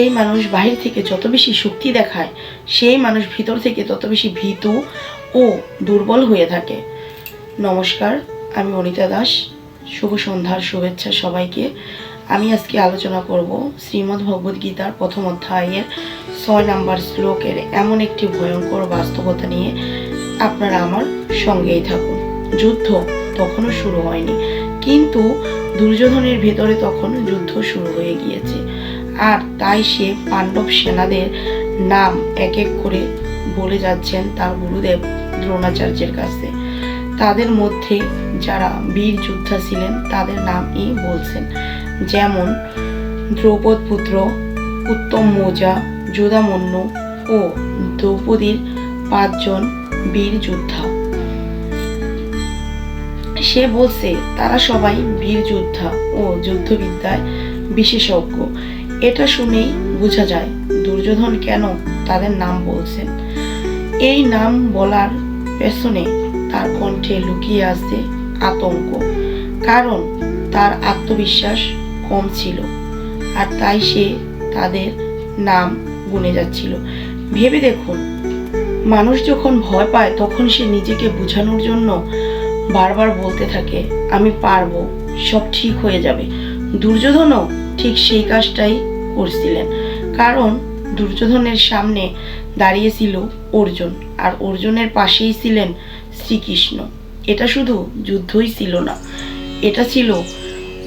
এই মানুষ বাহির থেকে যত বেশি শক্তি দেখায়, সেই মানুষ ভিতর থেকে তত বেশি ভীতু ও দুর্বল হয়ে থাকে। নমস্কার, আমি অনিতা দাস। শুভ সন্ধ্যার শুভেচ্ছা সবাইকে। আমি আজকে আলোচনা করব শ্রীমদ্ ভগবদ গীতার প্রথম অধ্যায়ের ছয় নাম্বার শ্লোকের এমন একটি ভয়ঙ্কর বাস্তবতা নিয়ে আপনারা আমার সঙ্গেই থাকুন। যুদ্ধ তখনও শুরু হয়নি, কিন্তু দুর্যোধনের ভেতরে তখন যুদ্ধ শুরু হয়ে গিয়েছে। আর তাই সে পাণ্ডব সেনাদের নাম এক এক করে বলে যাচ্ছেন তার গুরুদেব দ্রোণাচার্যের কাছে। তাদের মধ্যে যারা বীর যোদ্ধা ছিলেন, তাদের নামই বলছেন। যেমন দ্রৌপদ পুত্র উত্তম মৌজা যোধামন্য ও দ্রৌপদীর পাঁচজন বীর যোদ্ধা। সে বলছে, তারা সবাই বীর যোদ্ধা ও যুদ্ধবিদ্যায় বিশেষজ্ঞ। এটা শুনেই বোঝা যায় দুর্যোধন কেন তাদের নাম বলছেন। এই নাম বলার পেছনে তার কণ্ঠে লুকিয়ে আছে আতঙ্ক, কারণ তার আত্মবিশ্বাস কম ছিল আর তাই সে তাদের নাম গুনে যাচ্ছিল। ভেবে দেখুন, মানুষ যখন ভয় পায় তখন সে নিজেকে বোঝানোর জন্য বারবার বলতে থাকে, আমি পারব, সব ঠিক হয়ে যাবে। দুর্যোধনও ঠিক সেই কাজটাই করছিলেন। কারণ দুর্যোধনের সামনে দাঁড়িয়েছিল অর্জুন আর অর্জুনের পাশেই ছিলেন শ্রীকৃষ্ণ। এটা শুধু যুদ্ধই ছিল না, এটা ছিল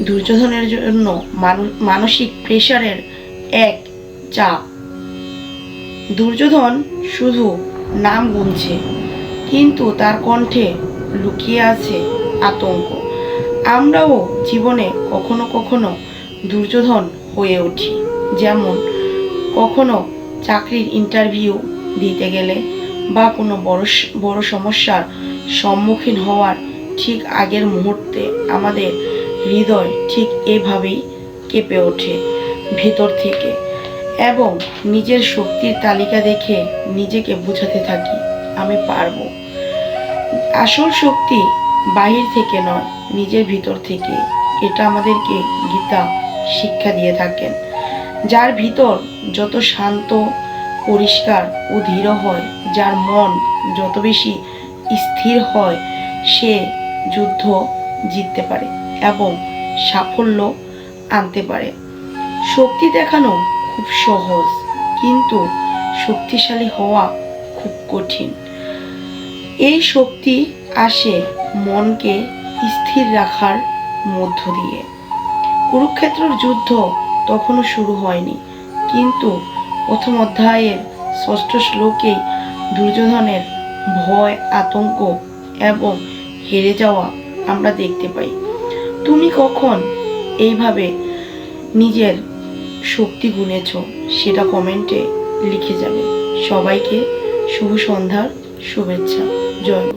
দুর্যোধনের জন্য মানু- মানসিক প্রেশারের এক চাপ। দুর্যোধন শুধু নাম গুনছে, কিন্তু তার কণ্ঠে লুকিয়ে আছে আতঙ্ক। আমরাও জীবনে কখনো কখনো দুর্যোধন হয়ে উঠি যেমন কখনো চাকরির ইন্টারভিউ দিতে গেলে বা কোনো বড় বড় সমস্যার সম্মুখীন হওয়ার ঠিক আগের মুহূর্তে আমাদের হৃদয় ঠিক এভাবেই কেঁপে ওঠে ভেতর থেকে এবং নিজের শক্তির তালিকা দেখে নিজেকে বোঝাতে থাকি, আমি পারব। আসল শক্তি বাহির থেকে নয়, নিজের ভিতর থেকে। এটা আমাদেরকে গীতা শিক্ষা দিয়ে থাকেন, যার ভিতর যত শান্ত, পরিষ্কার ও ধীর হয়, যার মন যত বেশি স্থির হয়, সে যুদ্ধ জিততে পারে এবং সাফল্য আনতে পারে। শক্তি দেখানো খুব সহজ, কিন্তু শক্তিশালী হওয়া খুব কঠিন। এই শক্তি আসে মনকে স্থির রাখার মধ্য দিয়ে। কুরুক্ষেত্রের যুদ্ধ তখনও শুরু হয়নি। কিন্তু প্রথম অধ্যায়ের ষষ্ঠ শ্লোকেই দুর্যোধনের ভয়, আতঙ্ক এবং হেরে যাওয়া আমরা দেখতে পাই। তুমি কখন এইভাবে নিজের শক্তি গুনেছ সেটা কমেন্টে লিখে যাবে। সবাইকে শুভ সন্ধ্যার শুভেচ্ছা। জয়।